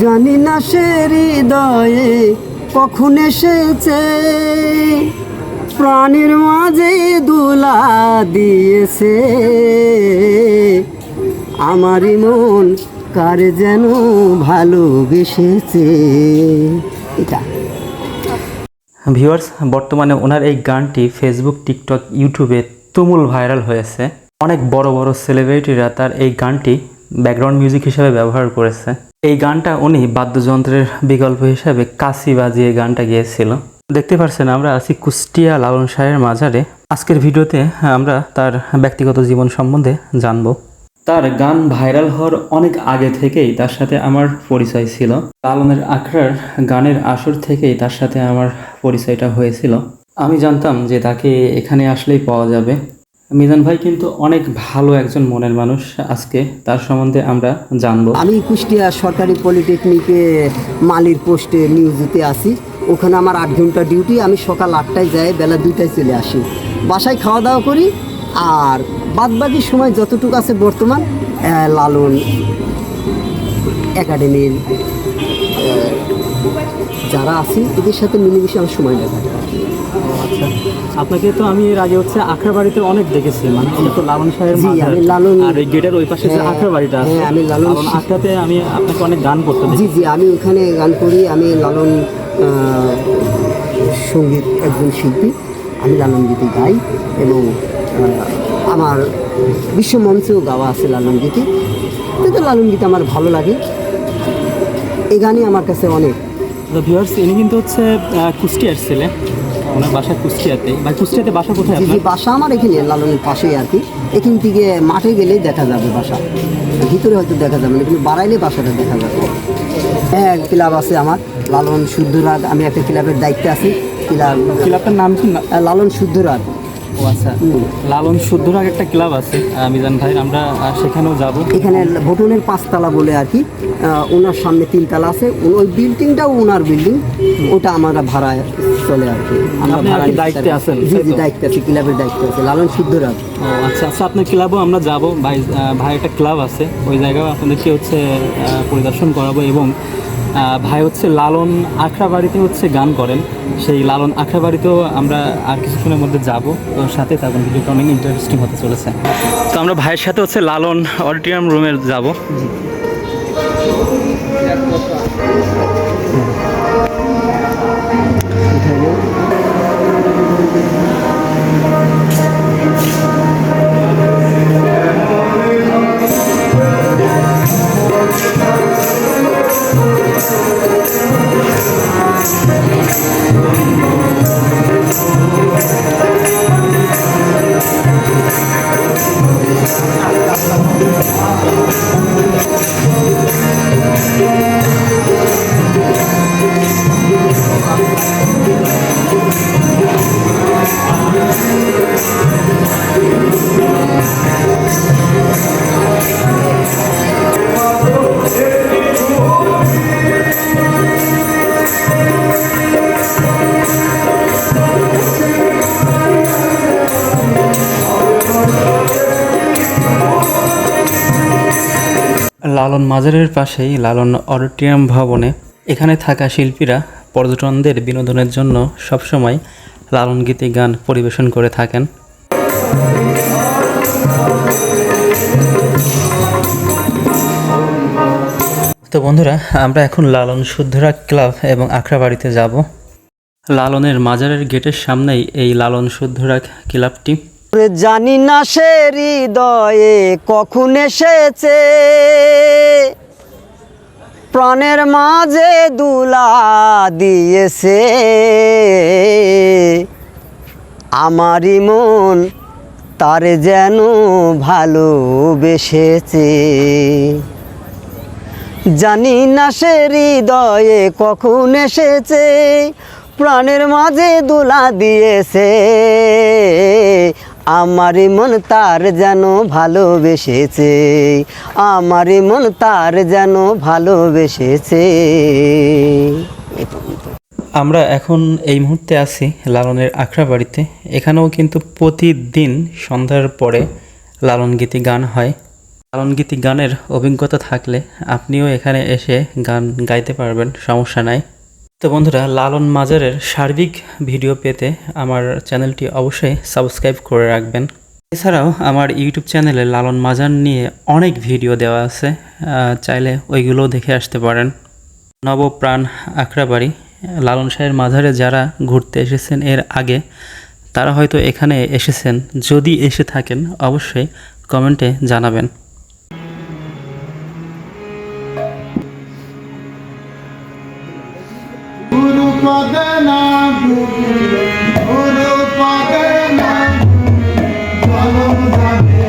জানি না সে হৃদয়ে কখন এসেছে। প্রাণীর মাঝে দুলা দিয়েছে। আমারই মন কার যেন ভালোবেসেছে। এটা। ভিউয়ার্স, বর্তমানে ওনার এই গানটি ফেসবুক টিকটক ইউটিউবে তুমুল ভাইরাল হয়েছে। অনেক বড় বড় সেলিব্রিটিরা তার এই গানটি ব্যাকগ্রাউন্ড মিউজিক হিসেবে ব্যবহার করেছে। এই গানটা উনি বাদ্যযন্ত্রের বিকল্প হিসেবে কাশি বাজিয়ে গানটা গিয়েছিল। দেখতে পাচ্ছেন আমরা আছি কুষ্টিয়া লালন শাহের মাজারে। আজকের ভিডিওতে আমরা তার ব্যক্তিগত জীবন সম্বন্ধে জানব। তার গান ভাইরাল হওয়ার অনেক আগে থেকেই তার সাথে আমার পরিচয় ছিল। লালনের আখড়ার গানের আসর থেকেই তার সাথে আমার পরিচয়টা হয়েছিল। আমি জানতাম যে তাকে এখানে আসলেই পাওয়া যাবে। মিজান ভাই কিন্তু অনেক ভালো একজন মনের মানুষ। আজকে তার সম্বন্ধে আমরা জানব। আমি কুষ্টিয়া সরকারি পলিটেকনিকে মালির পোস্টে নিয়োজিতে আছি। ওখানে আমার আট ঘণ্টা ডিউটি আমি সকাল আটটায় যাই বেলা দুইটায় চলে আসি। বাসায় খাওয়া দাওয়া করি আর বাদ বাকি সময় যতটুকু আছে বর্তমান লালন একাডেমির যারা আছি এদের সাথে মিলেমিশে আমি সময় কাটাই আচ্ছা। আপনাকে তো আমি এর আগে হচ্ছে আখড়া বাড়িতে অনেক দেখেছি মানে এটা তো লালন সাহের আমি লালন- আর এই গেটের ওই পাশে যে হ্যাঁ, আখড়া বাড়িটা আছে। হ্যাঁ, আমি লালন- আখড়াতে আমি আপনাকে অনেক গান করতে জি দেখি জি আমি ওখানে গান করি। আমি লালন সংগীত একজন শিল্পী। আমি লালন গীতি গাই এবং আমার বিশ্ব মঞ্চেও গাওয়া আছে লালন গীতি। কিন্তু লালন গীতি আমার ভালো লাগে। এই গানই আমার কাছে অনেক। তো ভিউয়ার্স ইনি কিন্তু হচ্ছে কুষ্টিয়ার ছেলে। ওনার বাসা কুষ্টিয়াতে। ভাই কুষ্টিয়াতে বাসা কোথায় আপনার? বাসা আমার এখানে লালনের পাশেই আর কি। এখান থেকে মাঠে গেলেই দেখা যাবে বাসা। ভিতরে হয়তো দেখা যাবে না কিন্তু বাড়াইলে বাসাটা দেখা যাবে। হ্যাঁ ক্লাব আছে আমার লালন শুদ্ধরাগ আমি একটা ক্লাবের দায়িত্বে আছি। ক্লাব ক্লাবটার নাম কি? লালন শুদ্ধরাগ ও আচ্ছা। লালন শুদ্ধরাগ একটা ক্লাব আছে মিজান ভাই আমরা সেখানেও যাব। এখানে ভোটনের পাঁচতলা বলে আর কি ওনার সামনে তিনতলা আছে ওই বিল্ডিংটাও ওনার বিল্ডিং ওটা আমরা ভাড়ায় চলে আর কি। আমরা ভাড়া দায়িত্বে আছেন, জি তাই জি দায়িত্বে আছি ক্লাবের দায়িত্বে আছে লালন শুদ্ধরাগ ও আচ্ছা আচ্ছা আপনার ক্লাবও আমরা যাব ভাই ভাই একটা ক্লাব আছে ওই জায়গাও আপনাদেরকে হচ্ছে পরিদর্শন করাবো এবং ভাই হচ্ছে লালন আখড়াবাড়িতে হচ্ছে গান করেন। সেই লালন আখড়াবাড়িতেও আমরা আর কিছুক্ষণের মধ্যে যাব। তো সাথে তখন ভিডিওটা অনেক ইন্টারেস্টিং হতে চলেছে। তো আমরা ভাইয়ের সাথে হচ্ছে লালন অডিটোরিয়াম রুমে যাব। লালন মাজারের পাশেই লালন অডিটোরিয়াম ভবনে এখানে থাকা শিল্পীরা পর্যটনদের বিনোদনের জন্য সবসময় লালন গীতি গান পরিবেশন করে থাকেন। তো বন্ধুরা, আমরা এখন লালন শুদ্ধরা ক্লাব এবং আখড়া বাড়িতে যাব। লালনের মাজারের গেটের সামনেই এই লালন শুদ্ধরাগ ক্লাবটি। জানি না সে হৃদয়ে কখন এসেছে। প্রাণের মাঝে দুলা দিয়েছে। আমারই মন তার যেন ভালোবেসেছে। জানি না সে হৃদয়ে কখন এসেছে। প্রাণের মাঝে দোলা দিয়েছে। আমারই মন তার যেন ভালোবেসেছে, আমারই মন তার যেন ভালোবেসেছে। আমরা এখন এই মুহূর্তে আছি লালনের আখড়া বাড়িতে। এখানেও কিন্তু প্রতিদিন সন্ধ্যার পরে লালন গীতি গান হয়। লালনগীতি গানের অভিজ্ঞতা থাকলে আপনিও এখানে এসে গান গাইতে পারবেন, সমস্যা নাই। তো বন্ধুরা, লালন মাজারের সার্বিক ভিডিও পেতে আমার চ্যানেলটি অবশ্যই সাবস্ক্রাইব করে রাখবেন। এছাড়াও আমার ইউটিউব চ্যানেলে লালন মাজার নিয়ে অনেক ভিডিও দেওয়া আছে চাইলে ওইগুলোও দেখে আসতে পারেন। নবপ্রাণ আখড়াবাড়ি, লালন শাহের মাজারে যারা ঘুরতে এসেছেন এর আগে, তারা হয়তো এখানে এসেছেন। যদি এসে থাকেন, অবশ্যই কমেন্টে জানাবেন। গুরু পদে না গুরু গুরু পদে না চলম যাবে